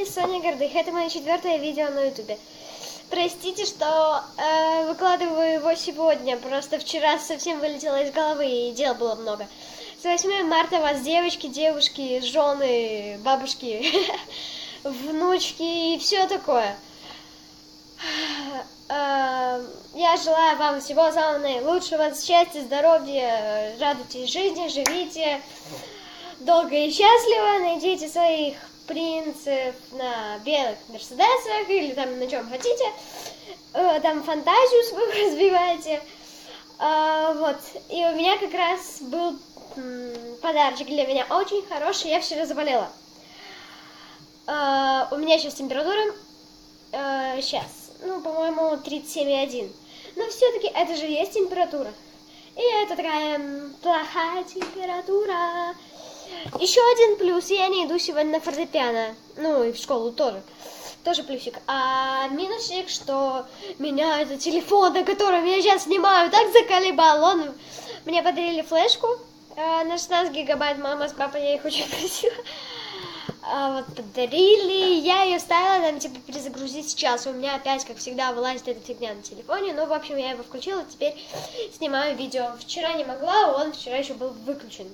вами Соня Гордых. Это мое четвертое видео на ютубе. Простите, что э, выкладываю его сегодня. Просто вчера совсем вылетело из головы и дел было много. С 8 марта вас девочки, девушки, жены, бабушки, внучки и все такое. Э, я желаю вам всего самого наилучшего, счастья, здоровья, радуйтесь жизни, живите долго и счастливо, найдите своих принцев на белых мерседесах или там на чем хотите, э, там фантазию свою развивайте. А, вот, и у меня как раз был подарочек для меня очень хороший, я вчера заболела. А, у меня сейчас температура, сейчас, э, ну, по-моему, 37,1. Но все-таки это же есть температура. И это такая плохая температура. Еще один плюс, я не иду сегодня на фортепиано. Ну, и в школу тоже. Тоже плюсик. А минусик, что меня это телефон, на котором я сейчас снимаю, так заколебал. Он мне подарили флешку э, на 16 гигабайт. Мама с папой, я их очень просила. А, вот подарили, я ее ставила там, типа, перезагрузить сейчас. У меня опять, как всегда, вылазит эта фигня на телефоне. Ну, в общем, я его включила, теперь снимаю видео. Вчера не могла, он вчера еще был выключен.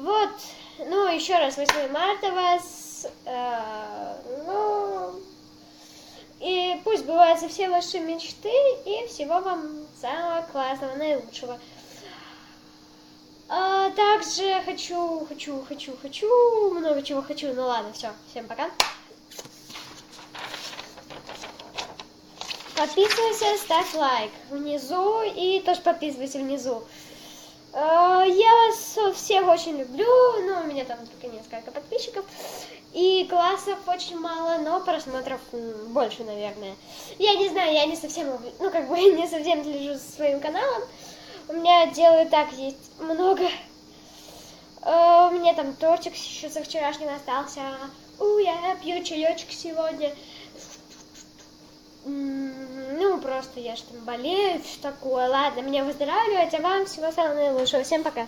Вот, ну, еще раз 8 марта вас, э, ну, и пусть сбываются все ваши мечты, и всего вам самого классного, наилучшего. А, также хочу, хочу, хочу, хочу, много чего хочу, ну ладно, все, всем пока. Подписывайся, ставь лайк внизу и тоже подписывайся внизу. Вас всех очень люблю, ну, у меня там только несколько подписчиков, и классов очень мало, но просмотров больше, наверное. Я не знаю, я не совсем, ну, как бы не совсем слежу за своим каналом, у меня делаю так, есть много. Э, у меня там тортик еще со вчерашнего остался. У, я пью чаечек сегодня ну, просто я же там болею, что такое. Ладно, мне выздоравливать, а вам всего самого наилучшего. Всем пока.